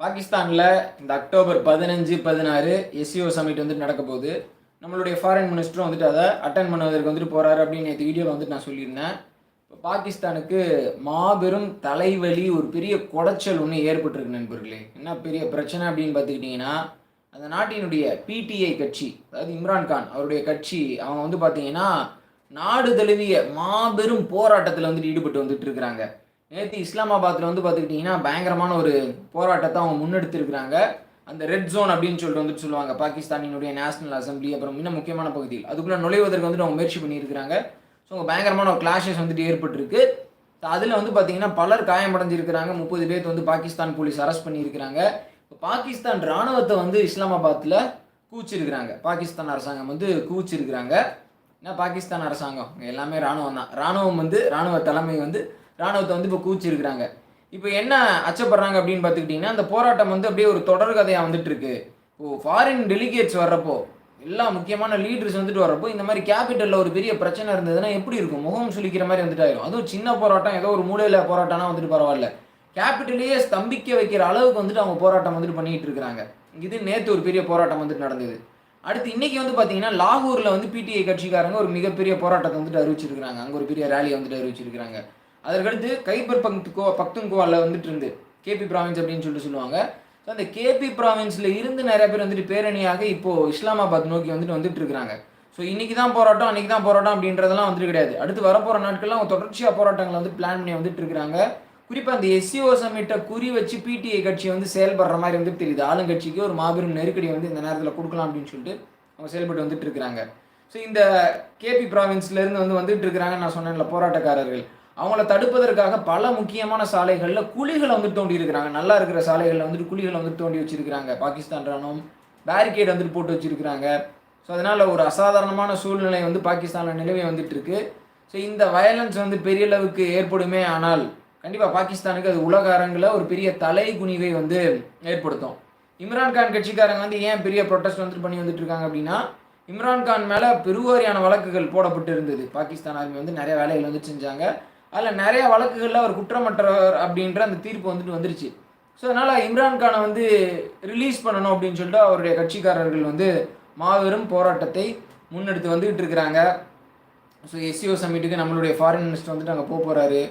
பாகிஸ்தானில் இந்த அக்டோபர் பதினஞ்சு பதினாறு எஸ்சிஓ சமிட் வந்துட்டு நடக்க போகுது. நம்மளுடைய ஃபாரின் மினிஸ்டரும் வந்துட்டு அதை அட்டன் பண்ணுவதற்கு வந்துட்டு போகிறாரு அப்படின்னு நேற்று வீடியோவில் வந்துட்டு நான் சொல்லியிருந்தேன். இப்போ பாகிஸ்தானுக்கு மாபெரும் தலைவலி ஒரு பெரிய குடைச்சல் ஒன்று ஏற்பட்டிருக்கு நண்பர்களே. என்ன பெரிய பிரச்சனை அப்படின்னு பார்த்துக்கிட்டிங்கன்னா அந்த நாட்டினுடைய பிடிஐ கட்சி அதாவது இம்ரான்கான் அவருடைய கட்சி அவங்க வந்து பார்த்தீங்கன்னா நாடு தழுவிய மாபெரும் போராட்டத்தில் வந்துட்டு ஈடுபட்டு வந்துட்டு இருக்கிறாங்க. நேற்று இஸ்லாமாபாத்தில் வந்து பார்த்துக்கிட்டிங்கன்னா பயங்கரமான ஒரு போராட்டத்தை அவங்க முன்னெடுத்திருக்கிறாங்க. அந்த ரெட் ஜோன் அப்படின்னு சொல்லிட்டு வந்துட்டு சொல்லுவாங்க. பாகிஸ்தானினுடைய நேஷனல் அசம்பிளி அப்புறம் இன்னும் முக்கியமான பகுதியில் அதுக்குள்ளே நுழைவதற்கு வந்துட்டு அவங்க முயற்சி பண்ணியிருக்கிறாங்க. ஸோ அவங்க பயங்கரமான ஒரு கிளாஷஸ் வந்துட்டு ஏற்பட்டிருக்கு. அதில் வந்து பார்த்தீங்கன்னா பலர் காயமடைஞ்சிருக்கிறாங்க. முப்பது பேர்த்து வந்து பாகிஸ்தான் போலீஸ் அரெஸ்ட் பண்ணியிருக்கிறாங்க. இப்போ பாகிஸ்தான் ராணுவத்தை வந்து இஸ்லாமாபாத்தில் கூச்சிருக்கிறாங்க. பாகிஸ்தான் அரசாங்கம் வந்து கூச்சிருக்கிறாங்க. ஏன்னா பாகிஸ்தான் அரசாங்கம்? எல்லாமே ராணுவம் தான் ராணுவம் வந்து ராணுவ தலைமை வந்து ராணுவத்தை வந்து இப்போ கூச்சிருக்கிறாங்க இப்போ என்ன அச்சப்படுறாங்க அப்படின்னு பார்த்துக்கிட்டிங்கன்னா அந்த போராட்டம் வந்து அப்படியே ஒரு தொடர் கதையாக வந்துட்டு இருக்கு இப்போ ஃபாரின் டெலிகேட்ஸ் வர்றப்போ எல்லா முக்கியமான லீடர்ஸ் வந்துட்டு வரப்போ இந்த மாதிரி கேபிட்டலில் ஒரு பெரிய பிரச்சனை இருந்ததுன்னா எப்படி இருக்கும்? முகம் சுழிக்கிற மாதிரி வந்துட்டு ஆயிரும். அதுவும் சின்ன போராட்டம் ஏதோ ஒரு மூலையில் போராட்டம்னா வந்துட்டு பரவாயில்ல. கேபிட்டலையே ஸ்தம்பிக்க வைக்கிற அளவுக்கு வந்துட்டு அவங்க போராட்டம் வந்துட்டு பண்ணிட்டு இருக்கிறாங்க. இது நேற்று ஒரு பெரிய போராட்டம் வந்துட்டு நடந்தது. அடுத்து இன்னைக்கு வந்து பார்த்தீங்கன்னா லாகூரில் வந்து பிடிஐ கட்சிக்காரங்க ஒரு மிகப்பெரிய போராட்டத்தை வந்துட்டு அறிவிச்சிருக்கிறாங்க. அங்கே ஒரு பெரிய ரேலியை வந்துட்டு அறிவிச்சிருக்கிறாங்க. அதற்கடுத்து கைபர் பக்துகோ பக்துன்கோவாவில் வந்துட்டு இருந்து கேபி ப்ராவின்ஸ் அப்படின்னு சொல்லிட்டு சொல்லுவாங்க. ஸோ அந்த கேபி ப்ராவின்ஸில் இருந்து நிறைய பேர் வந்துட்டு பேரணியாக இப்போது இஸ்லாமாபாத் நோக்கி வந்துட்டு வந்துட்டு இருக்கிறாங்க ஸோ இன்றைக்கி தான் போராட்டம் அன்றைக்கி தான் போராட்டம் அப்படின்றதெல்லாம் வந்துட்டு கிடையாது. அடுத்து வரப்போகிற நாட்கள்லாம் அவங்க தொடர்ச்சியாக போராட்டங்களை வந்து பிளான் பண்ணி வந்துட்டு இருக்கிறாங்க குறிப்பாக அந்த எஸ்சிஓ சமிட்டை குறி வச்சு பிடிஐ கட்சி வந்து செயல்படுற மாதிரி வந்துட்டு தெரியுது. ஆளுங்கட்சிக்கு ஒரு மாபெரும் நெருக்கடி வந்து இந்த நேரத்தில் கொடுக்கலாம் அப்படின்னு சொல்லிட்டு அவங்க செயல்பட்டு வந்துட்டு இருக்கிறாங்க ஸோ இந்த கேபி ப்ராவின்ஸ்லேருந்து வந்து வந்துட்டு இருக்கிறாங்க நான் சொன்னேன்ல போராட்டக்காரர்கள். அவங்கள தடுப்பதற்காக பல முக்கியமான சாலைகளில் குழிகளை வந்து தோண்டி இருக்கிறாங்க. நல்லா இருக்கிற சாலைகளில் வந்துட்டு குழிகளை வந்து தோண்டி வச்சிருக்கிறாங்க. பாகிஸ்தான் ராணுவம் பேரிகேட் வந்துட்டு போட்டு வச்சிருக்கிறாங்க. ஸோ அதனால் ஒரு அசாதாரணமான சூழ்நிலை வந்து பாகிஸ்தானில் நிலவி வந்துட்டு இருக்கு ஸோ இந்த வயலன்ஸ் வந்து பெரிய அளவுக்கு ஏற்படுமே ஆனால் கண்டிப்பாக பாகிஸ்தானுக்கு அது உலக அரங்கில் ஒரு பெரிய தலை குனிவை வந்து ஏற்படுத்தும். இம்ரான்கான் கட்சிக்காரங்க வந்து ஏன் பெரிய ப்ரொட்டஸ்ட் வந்துட்டு பண்ணி வந்துட்டு இருக்காங்க அப்படின்னா இம்ரான்கான் மேலே பெருவாரியான வழக்குகள் போடப்பட்டு இருந்தது. பாகிஸ்தான் ஆர்மி வந்து நிறைய வேலைகள் வந்து செஞ்சாங்க. அதில் நிறைய வழக்குகளில் அவர் குற்றமற்றவர் அப்படின்ற அந்த தீர்ப்பு வந்துட்டு வந்துருச்சு. ஸோ அதனால் இம்ரான்கானை வந்து ரிலீஸ் பண்ணணும் அப்படின்னு சொல்லிட்டு அவருடைய கட்சிக்காரர்கள் வந்து மாபெரும் போராட்டத்தை முன்னெடுத்து வந்துக்கிட்டு இருக்கிறாங்க. ஸோ எஸ்சிஓ சமிட்டுக்கு நம்மளுடைய ஃபாரின் மினிஸ்டர் வந்துட்டு அங்கே போக போகிறாரு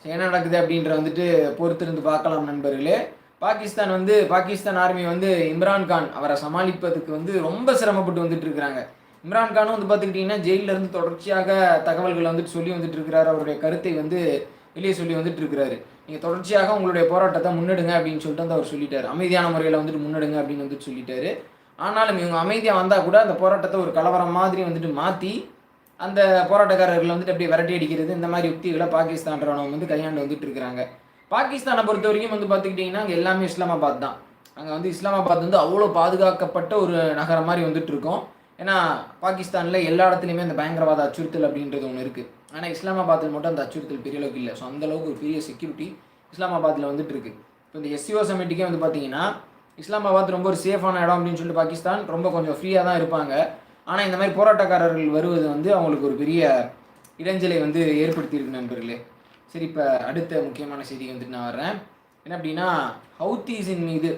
ஸோ என்ன நடக்குது அப்படின்ற வந்துட்டு பொறுத்திருந்து பார்க்கலாம் நண்பர்களே. பாகிஸ்தான் வந்து பாகிஸ்தான் ஆர்மி வந்து இம்ரான்கான் அவரை சமாளிப்பதுக்கு வந்து ரொம்ப சிரமப்பட்டு வந்துட்டு இருக்கிறாங்க. இம்ரான்கானும் வந்து பார்த்துக்கிட்டிங்கன்னா ஜெயிலில் இருந்து தொடர்ச்சியாக தகவல்களை வந்துட்டு சொல்லி வந்துட்டு இருக்கிறாரு. அவருடைய கருத்தை வந்து வெளியே சொல்லி வந்துட்டு இருக்கிறாரு. நீங்கள் தொடர்ச்சியாக உங்களுடைய போராட்டத்தை முன்னெடுங்க அப்படின்னு சொல்லிட்டு வந்து அவர் சொல்லிட்டார். அமைதியான முறையில் வந்துட்டு முன்னெடுங்க அப்படின்னு வந்துட்டு சொல்லிட்டாரு. ஆனாலும் இவங்க அமைதியாக வந்தால் கூட அந்த போராட்டத்தை ஒரு கலவரம் மாதிரி வந்துட்டு மாற்றி அந்த போராட்டக்காரர்கள் வந்துட்டு அப்படியே விரட்டி அடிக்கிறது இந்த மாதிரி யுக்திகளை பாகிஸ்தான் ராணுவம் வந்து கையாண்டு வந்துட்டு இருக்கிறாங்க. பாகிஸ்தானை பொறுத்த வரைக்கும் வந்து பார்த்துக்கிட்டிங்கன்னா அங்கே எல்லாமே இஸ்லாமாபாத் தான். அங்கே வந்து இஸ்லாமாபாத் வந்து அவ்வளோ பாதுகாக்கப்பட்ட ஒரு நகரம் மாதிரி வந்துட்டு இருக்கோம். ஏன்னா பாகிஸ்தானில் எல்லா இடத்துலையுமே அந்த பயங்கரவாத அச்சுறுத்தல் அப்படின்றது ஒன்று இருக்குது ஆனால் இஸ்லாமாபாத்தில் மட்டும் அந்த அச்சுறுத்தல் பெரிய அளவுக்கு இல்லை. ஸோ அந்தளவுக்கு ஒரு பெரிய செக்யூரிட்டி இஸ்லாமாபாத்தில் வந்துட்டு இருக்கு. இப்போ இந்த எஸ்சிஓ சமிட்டிக்கே வந்து பார்த்தீங்கன்னா இஸ்லாமாபாத் ரொம்ப ஒரு சேஃபான இடம் அப்படின்னு சொல்லிட்டு பாகிஸ்தான் ரொம்ப கொஞ்சம் ஃப்ரீயாக தான் இருப்பாங்க. ஆனால் இந்த மாதிரி போராட்டக்காரர்கள் வருவது வந்து அவங்களுக்கு ஒரு பெரிய இடைஞ்சலை வந்து ஏற்படுத்தியிருக்கு நண்பர்களே. சரி இப்போ அடுத்த முக்கியமான செய்திக்கு வந்துட்டு நான் வர்றேன். என்ன அப்படின்னா ஹவுத்தீஸின் மீது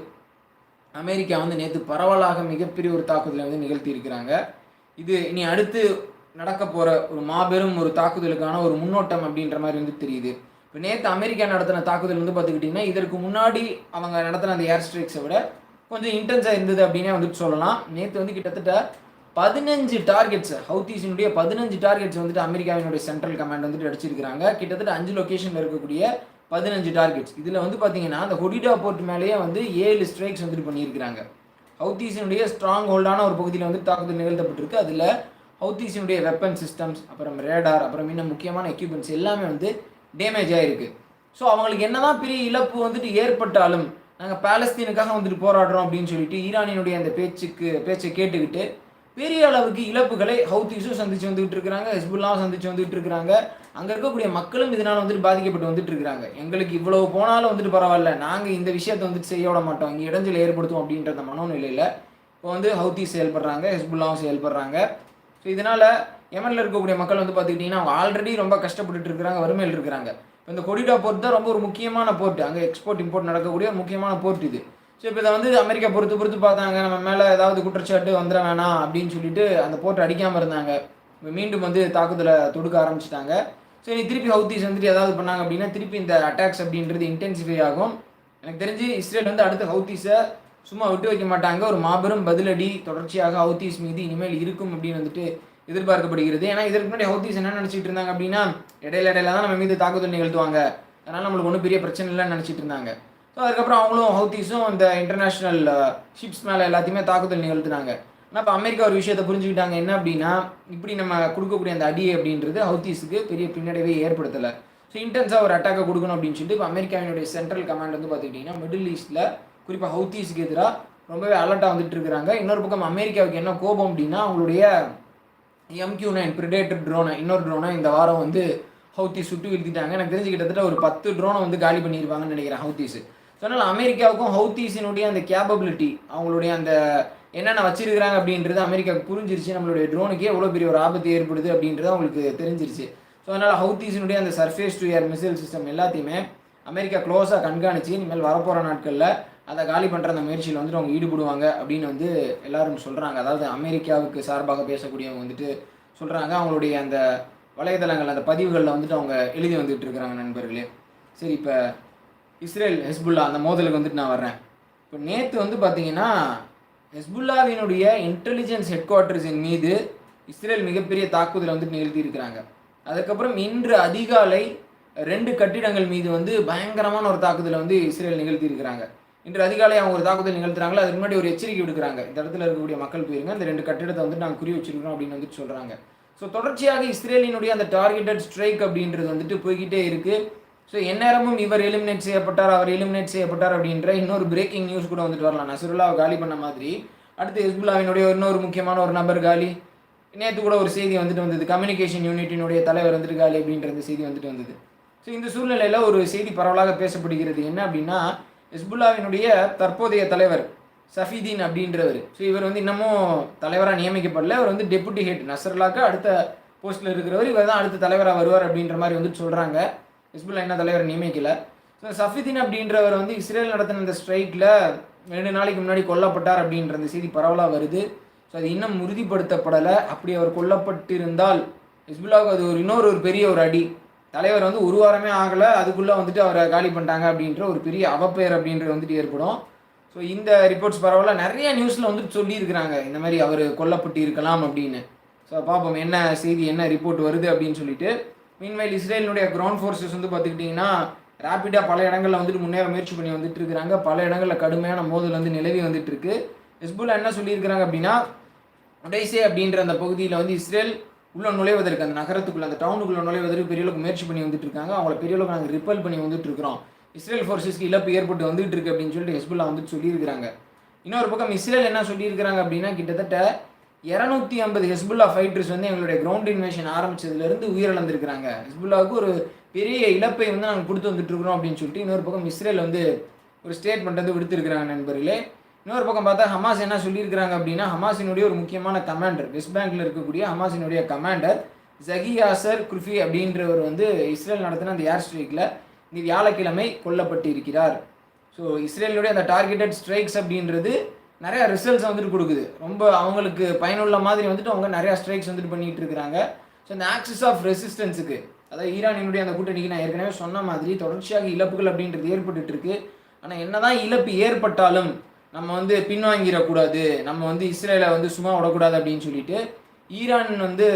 அமெரிக்கா வந்து நேற்று பரவலாக மிகப்பெரிய ஒரு தாக்குதலை வந்து நிகழ்த்தி இருக்கிறாங்க இது இனி அடுத்து நடக்க போகிற ஒரு மாபெரும் ஒரு தாக்குதலுக்கான ஒரு முன்னோட்டம் அப்படின்ற மாதிரி வந்து தெரியுது. இப்போ நேற்று அமெரிக்கா நடத்தின தாக்குதல் வந்து பார்த்துக்கிட்டிங்கன்னா இதற்கு முன்னாடி அவங்க நடத்தின அந்த ஏர் ஸ்ட்ரைக்ஸை விட கொஞ்சம் இன்டென்ஸாக இருந்தது அப்படின்னே வந்துட்டு சொல்லலாம். நேற்று வந்து கிட்டத்தட்ட பதினஞ்சு டார்கெட்ஸ் ஹவுத்தீஸினுடைய பதினஞ்சு டார்கெட்ஸ் வந்துட்டு அமெரிக்காவினுடைய சென்ட்ரல் கமாண்ட் வந்துட்டு அடிச்சிருக்கிறாங்க. கிட்டத்தட்ட அஞ்சு லொக்கேஷனில் இருக்கக்கூடிய பதினஞ்சு டார்கெட்ஸ் இதில் வந்து பார்த்தீங்கன்னா அந்த ஹொடிடா போர்ட் மேலேயே வந்து ஏழு ஸ்ட்ரைக்ஸ் வந்துட்டு பண்ணியிருக்கிறாங்க. ஹவுத்தீஸினுடைய ஸ்ட்ராங் ஹோல்டான ஒரு பகுதியில் வந்து தாக்குதல் நிகழ்த்தப்பட்டிருக்கு. அதில் ஹவுத்தீஸினுடைய வெப்பன் சிஸ்டம்ஸ் அப்புறம் ரேடார் அப்புறம் இன்னும் முக்கியமான எக்யூப்மெண்ட்ஸ் எல்லாமே வந்து டேமேஜ் ஆகிருக்கு ஸோ அவங்களுக்கு என்னதான் பெரிய இழப்பு வந்துட்டு ஏற்பட்டாலும் நாங்கள் பாலஸ்தீனுக்காக வந்துட்டு போராடுறோம் அப்படின்னு சொல்லிட்டு ஈரானினுடைய அந்த பேச்சுக்கு பேச்சை கேட்டுக்கிட்டு பெரிய அளவுக்கு இழப்புகளை ஹவுத்திஸும் சந்திச்சு வந்துகிட்டு இருக்கிறாங்க ஹெஸ்புல்லாவும் சந்திச்சு வந்துகிட்டு இருக்கிறாங்க. அங்கே இருக்கக்கூடிய மக்களும் இதனால் வந்துட்டு பாதிக்கப்பட்டு வந்துட்டு இருக்கிறாங்க. எங்களுக்கு இவ்வளவு போனாலும் வந்துட்டு பரவாயில்ல. நாங்கள் இந்த விஷயத்தை வந்துட்டு செய்ய விட மாட்டோம். இங்கே இடைஞ்சல் ஏற்படுத்தும் அப்படின்ற அந்த மனோநிலையில் இப்போ வந்து ஹவுத்தி செயல்படுறாங்க ஹெஸ்புல்லாவும் செயல்படுறாங்க. ஸோ இதனால் யமனில் இருக்கக்கூடிய மக்கள் வந்து பார்த்துக்கிட்டிங்கன்னா அவங்க ஆல்ரெடி ரொம்ப கஷ்டப்பட்டுட்டு இருக்கிறாங்க வறுமையில் இருக்கிறாங்க. இப்போ இந்த கொடிடா போர்ட் தான் ரொம்ப ஒரு முக்கியமான போர்ட். அங்கே எக்ஸ்போர்ட் இம்போர்ட் நடக்கக்கூடிய ஒரு முக்கியமான போர்ட் இது. ஸோ இப்போ இதை வந்து அமெரிக்கா பொறுத்து பொறுத்து பார்த்தாங்க. நம்ம மேலே ஏதாவது குற்றச்சாட்டு வந்துட வேணாம் அப்படின்னு சொல்லிட்டு அந்த போட்டை அடிக்காமல் இருந்தாங்க. இப்போ மீண்டும் வந்து தாக்குதலை தொடுக்க ஆரம்பிச்சிட்டாங்க. ஸோ இனி திருப்பி ஹவுத்தீஸ் வந்துட்டு ஏதாவது பண்ணாங்க அப்படின்னா திருப்பி இந்த அட்டாக்ஸ் அப்படின்றது இன்டென்சிஃபை ஆகும். எனக்கு தெரிஞ்சு இஸ்ரேல் வந்து அடுத்த ஹவுத்தீஸை சும்மா விட்டு வைக்க மாட்டாங்க. ஒரு மாபெரும் பதிலடி தொடர்ச்சியாக ஹவுத்தீஸ் மீது இனிமேல் இருக்கும் அப்படின்னு வந்துட்டு எதிர்பார்க்கப்படுகிறது. ஏன்னா இதற்கு முன்னாடி ஹவுத்தீஸ் என்ன நினச்சிட்டு இருந்தாங்க அப்படின்னா இடையில இடையில தான் நம்ம மீது தாக்குதல் நிகழ்த்துவாங்க. அதனால் நம்மளுக்கு ஒன்றும் பெரிய பிரச்சனை இல்லைன்னு நினச்சிட்டு இருந்தாங்க. ஸோ அதுக்கப்புறம் அவங்களும் ஹவுத்தீஸும் இந்த இன்டர்நேஷ்னல் ஷிப்ஸ் மேலே எல்லாத்தையுமே தாக்குதல் நிகழ்த்தினாங்க. ஆனால் இப்போ அமெரிக்கா ஒரு விஷயத்தை புரிஞ்சுக்கிட்டாங்க. என்ன அப்படின்னா இப்படி நம்ம கொடுக்கக்கூடிய அந்த அடி அப்படின்றது ஹவுத்தீஸுக்கு பெரிய பின்னடைவை ஏற்படுத்தலை. ஸோ இன்டென்ஸாக ஒரு அட்டாக்கை கொடுக்கணும் அப்படின்னு சொல்லிட்டு இப்போ அமெரிக்காவினுடைய சென்ட்ரல் கமாண்ட் வந்து பார்த்துக்கிட்டிங்கன்னா மிடில் ஈஸ்ட்டில் குறிப்பாக ஹவுத்தீஸுக்கு எதிராக ரொம்பவே அலர்ட்டாக வந்துட்டு இருக்கிறாங்க இன்னொரு பக்கம் அமெரிக்காவுக்கு என்ன கோபம் அப்படின்னா அவங்களுடைய எம்கியூ நைன் ப்ரிடேட்டர் ட்ரோனை இன்னொரு ட்ரோனை இந்த வாரம் வந்து ஹவுத்தி சுட்டு வீழ்த்திட்டாங்க. எனக்கு தெரிஞ்சு கிட்டத்தட்ட ஒரு பத்து ட்ரோனை வந்து காலி பண்ணியிருப்பாங்கன்னு நினைக்கிறேன் ஹவுத்தீஸ். அதனால் அமெரிக்காவுக்கும் ஹவுத்தீஸினுடைய அந்த கேப்பபிலிட்டி அவங்களுடைய அந்த என்னென்ன வச்சிருக்கிறாங்க அப்படின்றது அமெரிக்காவுக்கு புரிஞ்சிருச்சு. நம்மளுடைய ட்ரோனுக்கே எவ்வளோ பெரிய ஒரு ஆபத்து ஏற்படுது அப்படின்றது அவங்களுக்கு தெரிஞ்சிருச்சு. ஸோ அதனால் ஹவுத்தீஸினுடைய அந்த surface to air missile system எல்லாத்தையுமே அமெரிக்கா க்ளோஸாக கண்காணித்து இனிமேல் வரப்போகிற நாட்களில் அதை காலி பண்ணுற அந்த முயற்சியில் வந்துட்டு அவங்க ஈடுபடுவாங்க அப்படின்னு வந்து எல்லாரும் சொல்கிறாங்க அதாவது அமெரிக்காவுக்கு சார்பாக பேசக்கூடியவங்க வந்துட்டு சொல்கிறாங்க அவங்களுடைய அந்த வலைதளங்கள் அந்த பதிவுகளில் வந்துட்டு அவங்க எழுதி வந்துகிட்டு இருக்கிறாங்க நண்பர்களே. சரி இப்போ இஸ்ரேல் ஹெஸ்புல்லா அந்த மோதலுக்கு வந்துட்டு நான் வர்றேன். இப்போ நேற்று வந்து பார்த்தீங்கன்னா ஹெஸ்புல்லாவினுடைய இன்டெலிஜென்ஸ் ஹெட் குவார்ட்டர்ஸின் மீது இஸ்ரேல் மிகப்பெரிய தாக்குதலை வந்துட்டு நிகழ்த்தியிருக்கிறாங்க. அதுக்கப்புறம் இன்று அதிகாலை ரெண்டு கட்டிடங்கள் மீது வந்து பயங்கரமான ஒரு தாக்குதலை வந்து இஸ்ரேல் நிகழ்த்தியிருக்கிறாங்க. இன்று அதிகாலை அவங்க ஒரு தாக்குதல் நிகழ்த்துறாங்களோ அதுக்கு முன்னாடி ஒரு எச்சரிக்கை விடுக்கிறாங்க. இந்த இடத்துல இருக்கக்கூடிய மக்கள் போயிருங்க இந்த ரெண்டு கட்டிடத்தை வந்துட்டு நாங்கள் குறி வச்சிருக்கிறோம் அப்படின்னு வந்துட்டு சொல்கிறாங்க ஸோ தொடர்ச்சியாக இஸ்ரேலினுடைய அந்த டார்கெட்டட் ஸ்ட்ரைக் அப்படின்றது வந்துட்டு போய்கிட்டே இருக்குது ஸோ எந்நேரமும் இவர் எலிமினேட் செய்யப்பட்டார் அவர் எலிமினேட் செய்யப்பட்டார் அப்படின்ற இன்னொரு பிரேக்கிங் நியூஸ் கூட வந்துட்டு வரலாம். நசுருல்லாவை காலி பண்ண மாதிரி. அடுத்து ஹிஸ்புல்லாவினுடைய இன்னொரு முக்கியமான ஒரு நபர் காலி. நேற்று கூட ஒரு செய்தி வந்துட்டு வந்தது. கம்யூனிகேஷன் யூனிட்டினுடைய தலைவர் வந்துட்டு காலி அப்படின்ற செய்தி வந்துட்டு வந்தது. ஸோ இந்த சூழ்நிலையில் ஒரு செய்தி பரவலாக பேசப்படுகிறது. என்ன அப்படின்னா ஹிஸ்புல்லாவினுடைய தற்போதைய தலைவர் சஃபீதீன் அப்படின்றவர். ஸோ இவர் வந்து இன்னமும் தலைவராக நியமிக்கப்படல. அவர் வந்து டெபுட்டி ஹெட் நசர்லாக்கு அடுத்த போஸ்ட்டில் இருக்கிறவர் இவர் தான் அடுத்த தலைவராக வருவார் அப்படின்ற மாதிரி வந்துட்டு சொல்கிறாங்க ஹிஸ்புல்லா என்ன தலைவர் நியமிக்கல? ஸோ சஃபிதீன் அப்படின்றவர் வந்து இஸ்ரேல் நடத்தின இந்த ஸ்ட்ரைக்கில் ரெண்டு நாளைக்கு முன்னாடி கொல்லப்பட்டார் அப்படின்ற அந்த செய்தி பரவலாக வருது. ஸோ அது இன்னும் உறுதிப்படுத்தப்படலை. அப்படி அவர் கொல்லப்பட்டிருந்தால் ஹிஸ்புல்லாவுக்கு அது ஒரு இன்னொரு ஒரு பெரிய ஒரு அடி. தலைவர் வந்து ஒரு வாரமே ஆகலை. அதுக்குள்ளே வந்துட்டு அவரை காலி பண்ணிட்டாங்க அப்படின்ற ஒரு பெரிய அவப்பெயர் அப்படின்றது வந்துட்டு ஏற்படும். ஸோ இந்த ரிப்போர்ட்ஸ் பரவாயில்ல நிறைய நியூஸில் வந்துட்டு சொல்லியிருக்கிறாங்க. இந்த மாதிரி அவர் கொல்லப்பட்டு இருக்கலாம் அப்படின்னு. ஸோ பார்ப்போம் என்ன செய்தி என்ன ரிப்போர்ட் வருது அப்படின்னு சொல்லிட்டு. மீன்வைல் இஸ்ரேலினுடைய கிரவுண்ட் ஃபோர்ஸஸ் வந்து பார்த்துக்கிட்டிங்கன்னா ரேப்பிடாக பல இடங்களில் வந்துட்டு முன்னேற முயற்சி பண்ணி வந்துட்டு இருக்கிறாங்க பல இடங்களில் கடுமையான மோதல் வந்து நிலவி வந்துட்டு இருக்கு ஹெஸ்புல்லா என்ன சொல்லியிருக்கிறாங்க அப்படின்னா உடைசே அப்படின்ற அந்த பகுதியில் வந்து இஸ்ரேல் உள்ள நுழைவதற்கு அந்த நகரத்துக்குள்ள அந்த டவுனுக்குள்ள நுழைவதற்கு பெரிய அளவுக்கு முயற்சி பண்ணி வந்துட்டு இருக்காங்க அவங்கள பெரிய அளவுக்கு நாங்கள் ரிப்பல் பண்ணி வந்துட்டு இருக்கிறோம் இஸ்ரேல் ஃபோர்ஸஸ்க்கு இழப்பு ஏற்பட்டு வந்துட்டு இருக்கு அப்படின்னு சொல்லிட்டு ஹெஸ்புல்லா வந்துட்டு சொல்லியிருக்கிறாங்க. இன்னொரு பக்கம் இஸ்ரேல் என்ன சொல்லியிருக்கிறாங்க அப்படின்னா கிட்டத்தட்ட இரநூத்தி ஐம்பது ஹெஸ்புல்லா ஃபைட்டர்ஸ் வந்து எங்களுடைய கிரவுண்ட் இன்வேஷன் ஆரம்பிச்சதுலேருந்து உயிரிழந்திருக்கிறாங்க. ஹெஸ்புல்லாவுக்கு ஒரு பெரிய இழப்பை வந்து நாங்கள் கொடுத்து வந்துட்டு இருக்கிறோம் அப்படின்னு சொல்லிட்டு இன்னொரு பக்கம் இஸ்ரேல் வந்து ஒரு ஸ்டேட்மெண்ட் வந்து விடுத்திருக்கிறாங்க நண்பர்களே. இன்னொரு பக்கம் பார்த்தா ஹமாஸ் என்ன சொல்லியிருக்கிறாங்க அப்படின்னா ஹமாஸினுடைய ஒரு முக்கியமான கமாண்டர் வெஸ்ட் பேங்க்ல இருக்கக்கூடிய ஹமாஸினுடைய கமாண்டர் ஜகியாசர் குர்ஃபி அப்படின்றவர் வந்து இஸ்ரேல் நடத்தின அந்த ஏர் ஸ்ட்ரைக்கில் இந்த வியாழக்கிழமை கொல்லப்பட்டு இருக்கிறார் ஸோ இஸ்ரேலுடைய அந்த டார்கெட்டட் ஸ்ட்ரைக்ஸ் அப்படின்றது நிறையா ரிசல்ட்ஸ் வந்துட்டு கொடுக்குது. ரொம்ப அவங்களுக்கு பயனுள்ள மாதிரி வந்துட்டு அவங்க நிறையா ஸ்ட்ரைக்ஸ் வந்துட்டு பண்ணிட்டு இருக்கிறாங்க. ஸோ இந்த ஆக்சிஸ் ஆஃப் ரெசிஸ்டன்ஸுக்கு அதாவது ஈரானினுடைய அந்த கூட்டணிக்கு நான் ஏற்கனவே சொன்ன மாதிரி தொடர்ச்சியாக இழப்புகள் அப்படின்றது ஏற்பட்டுட்டு இருக்கு. ஆனால் என்னதான் இழப்பு ஏற்பட்டாலும் நம்ம வந்து பின்வாங்கிடக்கூடாது. நம்ம வந்து இஸ்ரேலை வந்து சும்மா விடக்கூடாது அப்படின்னு சொல்லிட்டு ஈரான் வந்து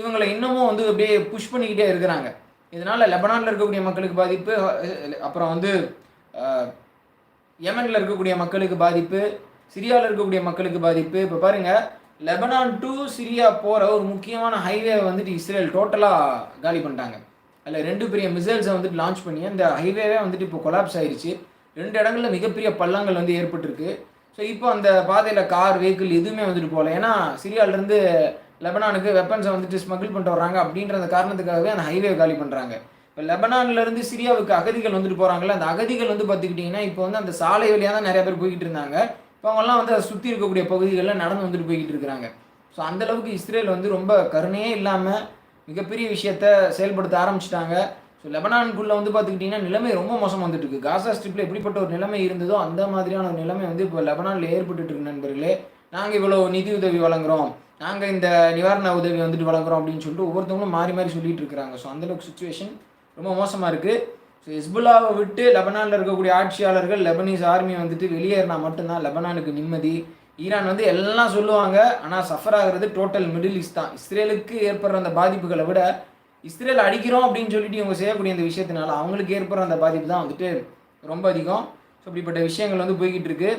இவங்களை இன்னமும் வந்து அப்படியே புஷ் பண்ணிக்கிட்டே இருக்கிறாங்க. இதனால் லெபனானில் இருக்கக்கூடிய மக்களுக்கு பாதிப்பு அப்புறம் வந்து யமனில் இருக்கக்கூடிய மக்களுக்கு பாதிப்பு சிரியாவில் இருக்கக்கூடிய மக்களுக்கு பாதிப்பு. இப்போ பாருங்க லெபனான் டு சிரியா போகிற ஒரு முக்கியமான ஹைவே வந்துட்டு இஸ்ரேல் டோட்டலாக காலி பண்ணிட்டாங்க. அதில் ரெண்டு பெரிய மிசைல்ஸை வந்துட்டு லான்ச் பண்ணி அந்த ஹைவேவே வந்துட்டு இப்போ கொலாப்ஸ் ஆயிடுச்சு ரெண்டு இடங்கள்ல மிகப்பெரிய பள்ளங்கள் வந்து ஏற்பட்டிருக்கு. ஸோ இப்போ அந்த பாதையில் கார் வெஹிக்கிள் எதுவுமே வந்துட்டு போகல. ஏன்னா சிரியாவிலேருந்து லெபனானுக்கு வெப்பன்ஸை வந்துட்டு ஸ்மகிள் பண்ணிட்டு வர்றாங்க அப்படின்ற அந்த காரணத்துக்காகவே அந்த ஹைவே காலி பண்ணுறாங்க இப்போ லெபனான்லேருந்து சிரியாவுக்கு அகதிகள் வந்துட்டு போகிறாங்கல்ல அந்த அகதிகள் வந்து பார்த்துக்கிட்டிங்கன்னா இப்போ வந்து அந்த சாலை வழியாக தான் நிறைய பேர் போய்கிட்டு இருந்தாங்க. இப்போ அவங்கெல்லாம் வந்து அதை சுற்றி இருக்கக்கூடிய பகுதிகளில் நடந்து வந்துட்டு போய்கிட்டு இருக்கிறாங்க. ஸோ அந்தளவுக்கு இஸ்ரேல் வந்து ரொம்ப கருணையே இல்லாமல் மிகப்பெரிய விஷயத்த செயல்படுத்த ஆரம்பிச்சிட்டாங்க. ஸோ லெபனானுக்குள்ளே வந்து பார்த்துக்கிட்டிங்கன்னா நிலைமை ரொம்ப மோசம் வந்துட்டு இருக்கு. காசா ஸ்ட்ரிப்பில் எப்படிப்பட்ட ஒரு நிலைமை இருந்ததோ அந்த மாதிரியான ஒரு நிலைமை வந்து இப்போ லெபனானில் ஏற்பட்டுட்டு இருக்கு நண்பர்களே. நாங்கள் இவ்வளோ நிதி உதவி வழங்குகிறோம் நாங்கள் இந்த நிவாரண உதவி வந்துட்டு வழங்குறோம் அப்படின்னு சொல்லிட்டு ஒவ்வொருத்தவங்களும் மாறி மாறி சொல்லிட்டு இருக்கிறாங்க. ஸோ அந்தளவுக்கு சுச்சுவேஷன் ரொம்ப மோசமாக இருக்குது ஸோ ஹிஸ்புல்லாவை விட்டு லெபனானில் இருக்கக்கூடிய ஆட்சியாளர்கள் லெபனீஸ் ஆர்மி வந்துட்டு வெளியேறினா மட்டும்தான் லெபனானுக்கு நிம்மதி. ஈரான் வந்து எல்லாம் சொல்லுவாங்க ஆனால் சஃபர் ஆகிறது டோட்டல் மிடில் ஈஸ்ட் தான். இஸ்ரேலுக்கு ஏற்படுற அந்த பாதிப்புகளை விட இஸ்ரேல் அடிக்கிறோம் அப்படின்னு சொல்லிட்டு இவங்க செய்யக்கூடிய இந்த விஷயத்தினால அவங்களுக்கு ஏற்படுற அந்த பாதிப்பு தான் வந்துட்டு ரொம்ப அதிகம். ஸோ இப்படிப்பட்ட விஷயங்கள் வந்து போய்கிட்டு இருக்கு.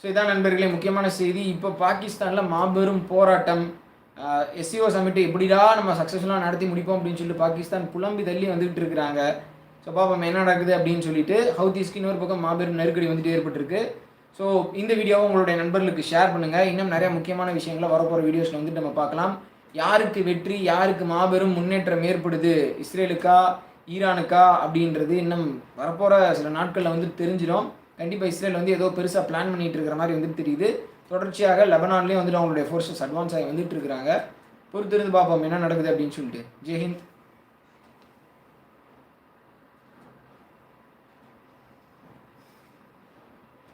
ஸோ இதான் நண்பர்களே முக்கியமான செய்தி. இப்போ பாகிஸ்தானில் மாபெரும் போராட்டம். எஸ்சிஓ சமிட்டு எப்படிடா நம்ம சக்ஸஸ்ஃபுல்லாக நடத்தி முடிப்போம் அப்படின்னு சொல்லிட்டு பாகிஸ்தான் புலம்பி தள்ளி வந்துகிட்டு இருக்கிறாங்க. ஸோ பாப்போம் என்ன நடக்குது அப்படின்னு சொல்லிட்டு ஹவுதிஸ்க்கு ஒரு பக்கம் மாபெரும் நெருக்கடி வந்துட்டு ஏற்பட்டிருக்கு. ஸோ இந்த வீடியோவை உங்களுடைய நண்பர்களுக்கு ஷேர் பண்ணுங்கள் இன்னும் நிறைய முக்கியமான விஷயங்களை வரப்போகிற வீடியோஸில் வந்துட்டு நம்ம பார்க்கலாம். யாருக்கு வெற்றி யாருக்கு மாபெரும் முன்னேற்றம் ஏற்படுது? இஸ்ரேலுக்கா ஈரானுக்கா அப்படின்றது இன்னும் வரப்போகிற சில நாட்களில் வந்து தெரிஞ்சிடும் கண்டிப்பாக இஸ்ரேல் வந்து ஏதோ பெருசாக பிளான் பண்ணிட்டு இருக்கிற மாதிரி வந்துட்டு தெரியுது. தொடர்ச்சியாக லெபனான்லேயும் வந்துட்டு அவங்களுடைய ஃபோர்ஸஸ் அட்வான்ஸ் ஆகி வந்துட்டு இருக்கிறாங்க. பொறுத்திருந்து பார்ப்போம் என்ன நடக்குது அப்படின்னு சொல்லிட்டு. ஜெய்ஹிந்த்